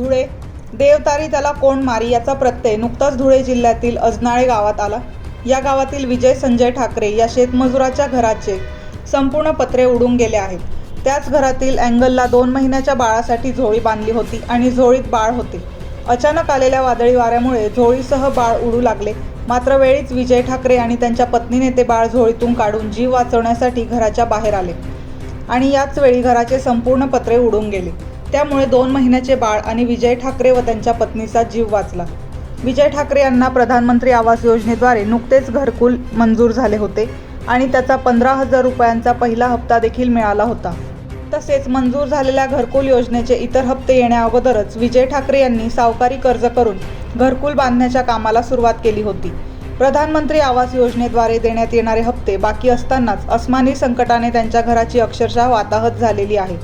धुळे. देवतारी त्याला कोण मारी याचा प्रत्यय नुकताच धुळे जिल्ह्यातील अजनाळे गावात आला. या गावातील विजय संजय ठाकरे या शेतमजुराच्या घराचे संपूर्ण पत्रे उडून गेले आहेत. त्याच घरातील अँगलला दोन महिन्याच्या बाळासाठी झोळी बांधली होती आणि झोळीत बाळ होते. अचानक आलेल्या वादळी वाऱ्यामुळे झोळीसह बाळ उडू लागले. मात्र वेळीच विजय ठाकरे आणि त्यांच्या पत्नीने ते बाळ झोळीतून काढून जीव वाचवण्यासाठी घराच्या बाहेर आले आणि याच वेळी घराचे संपूर्ण पत्रे उडून गेले. त्यामुळे दोन महिन्याचे बाळ आणि विजय ठाकरे व त्यांच्या पत्नीचा जीव वाचला. विजय ठाकरे यांना प्रधानमंत्री आवास योजनेद्वारे नुकतेच घरकुल मंजूर झाले होते आणि त्याचा पंधरा हजार रुपयांचा पहिला हप्ता देखील मिळाला होता. तसेच मंजूर झालेल्या घरकुल योजनेचे इतर हप्ते येण्या अगोदरच विजय ठाकरे यांनी सावकारी कर्ज करून घरकुल बांधण्याच्या कामाला सुरुवात केली होती. प्रधानमंत्री आवास योजनेद्वारे देण्यात येणारे हप्ते बाकी असतानाच अस्मानी संकटाने त्यांच्या घराची अक्षरशः वाताहत झालेली आहे.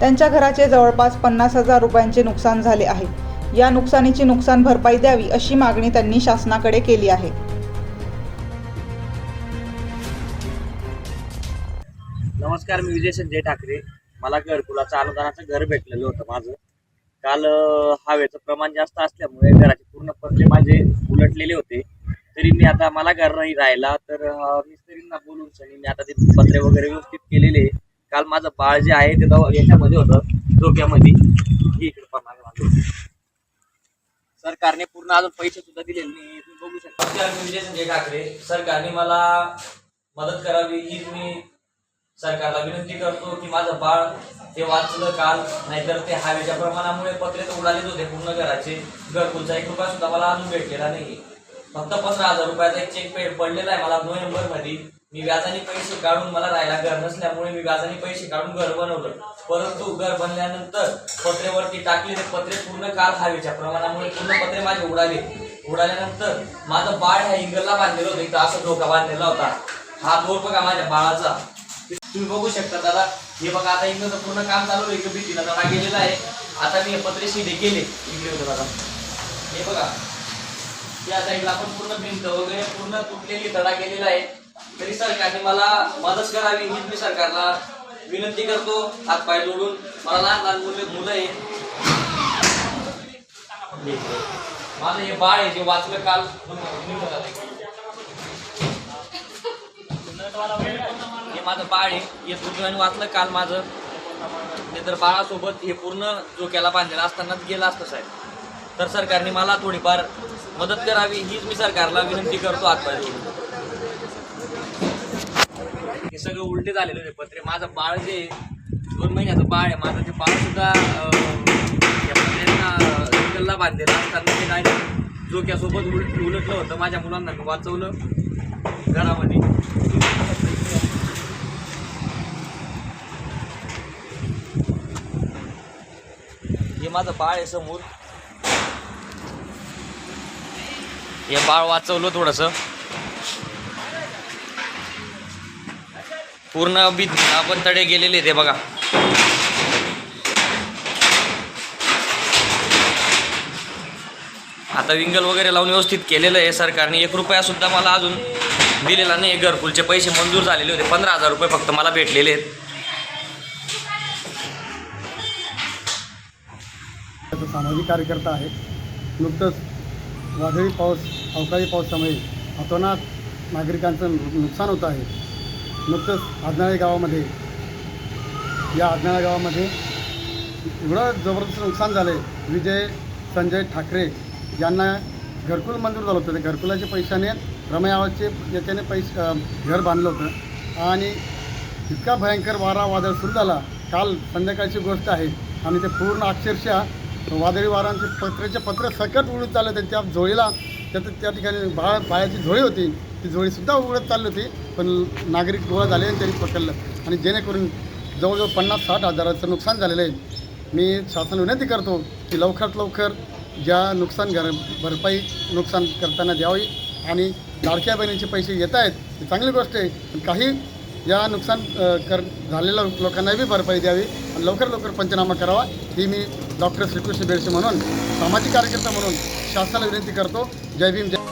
त्यांच्या घराचे जवळपास पन्नास हजार रुपयांचे नुकसान झाले आहे. या नुकसानीची नुकसान भरपाई द्यावी अशी मागणी त्यांनी शासनाकडे केली आहे. नमस्कार मी विजय संजय ठाकरे. मला घरकुलाचं अनुदानाचं घर भेटलेलं होतं माझं. काल हवेचं प्रमाण जास्त असल्यामुळे घराचे पूर्ण पत्रे माझे उलटलेले होते. तरी मी आता मला घर नाही राहिला तर मिस्त्रींना बोलून सनी मी आता ते पत्रे वगैरे व्यवस्थित केलेले. आहे. काल माझं बाळ जे आहे ते याच्यामध्ये होतं डोक्यामध्ये. सरकारने पूर्ण अजून पैसे सुद्धा दिले नाही तुम्ही बघू शकता. विजय संजय ठाकरे सरकारने मला मदत करावी ही मी सरकारला विनंती करतो की माझं बाळ ते वाचलं काल नाहीतर ते हवेच्या प्रमाणामुळे पत्रे तर उडालेच होते पूर्ण घराचे. घरकुलचा एक रुपया सुद्धा मला अजून भेटलेला नाही फक्त पंधरा हजार रुपयाचा एक चेक पे पडलेला आहे मला नोव्हेंबरमध्ये मी व्याजाने पैसे काढून मला राहायला घर नसल्यामुळे मी व्याजाने पैसे काढून घर बनवलं. परंतु घर बनल्यानंतर पत्रेवरती टाकले ते पत्रे पूर्ण काल हवेच्या प्रमाणामुळे पूर्ण पत्रे माझे उडाले. उडाल्यानंतर माझं बाळ ह्या इंगलला बांधलेलं होतं इथं असं डोका बांधलेला होता. हा दोर बघा माझ्या बाळाचा. तुम्ही बघू शकता दादा हे बघा आता इंगलचं पूर्ण काम चालू आहे इकडे भीतीला दादा गेलेला आहे. आता मी हे पत्रे शिडे केले. इकडे होतं दादा. हे बघा. या साईडला आपण पूर्ण भिंत वगैरे पूर्ण तुटलेली तडा गेलेला आहे. तरी सरकारने मला मदत करावी हीच मी सरकारला विनंती करतो. हात पाय जोडून. मला लहान लहान मुलं मुलं आहे माझं हे बाळ आहे जे वाचलं काल हे माझं बाळ आहे. हे दुर्दैवाने वाचलं काल माझं. नाही तर बाळासोबत हे पूर्ण डोक्याला बांधलेलं असतानाच गेलं असतं साहेब. तर सरकारने मला थोडीफार मदत करावी हीच मी सरकारला विनंती करतो हातपाय जोडून. हे सगळं उलटे झालेले होते पत्रे. माझं बाळ जे दोन महिन्याचं बाळ आहे. माझं ते बाळ सुद्धा या पत्र्यांना बांधलेलं असताना ते काय डोक्यासोबत उलट उलटलं होतं. माझ्या मुलांना मी वाचवलं घरामध्ये. हे माझं बाळ आहे समोर. हे बाळ वाचवलं थोडंसं. पूर्ण बी आपण तडे गेलेले ते बघा. आता विंगल वगैरे लावून व्यवस्थित केलेलं आहे सरकारने. एक रुपया सुद्धा मला अजून दिलेला नाही. घरकुलचे पैसे मंजूर झालेले होते. पंधरा हजार रुपये फक्त मला भेटलेले आहेत. सामाजिक कार्यकर्ता आहे. नुकतंच वादळी पाऊस अवकाळी पावसामुळे अतोनात नागरिकांचं नुकसान होत आहे. नुकतंच आजनाळे गावामध्ये या आजनाळा गावामध्ये एवढं जबरदस्त नुकसान झालं आहे विजय संजय ठाकरे यांना घरकुल मंजूर झालं होतं. ते घरकुलाच्या पैशाने रमय आवाजचे याच्याने पैसे घर बांधलं होतं. आणि इतका भयंकर वारा वादळ सुरू झाला. काल संध्याकाळची गोष्ट आहे आणि ते पूर्ण अक्षरशः वादळी वारांचे पत्र्याचे पत्र सकट उडून चालले होते. त्या झोळीला त्यात त्या ठिकाणी बाळ पायाची झोळी होती. ती जोडीसुद्धा उघडत चालली होती पण नागरिक गोळा झाले आणि त्यांनी पकडलं. आणि जेणेकरून जवळजवळ पन्नास साठ हजाराचं नुकसान झालेलं आहे. मी शासन विनंती करतो की लवकरात लवकर ज्या नुकसान घर भरपाई नुकसान करताना द्यावी आणि लाडक्या बहिणीचे पैसे येत आहेत ही चांगली गोष्ट आहे. पण काही या नुकसान कर झालेल्या लोकांना बी भरपाई द्यावी आणि लवकर लवकर पंचनामा करावा ही मी डॉक्टर श्रीकृष्ण बेडसे म्हणून सामाजिक कार्यकर्ता म्हणून शासनाला विनंती करतो. जय भीम जय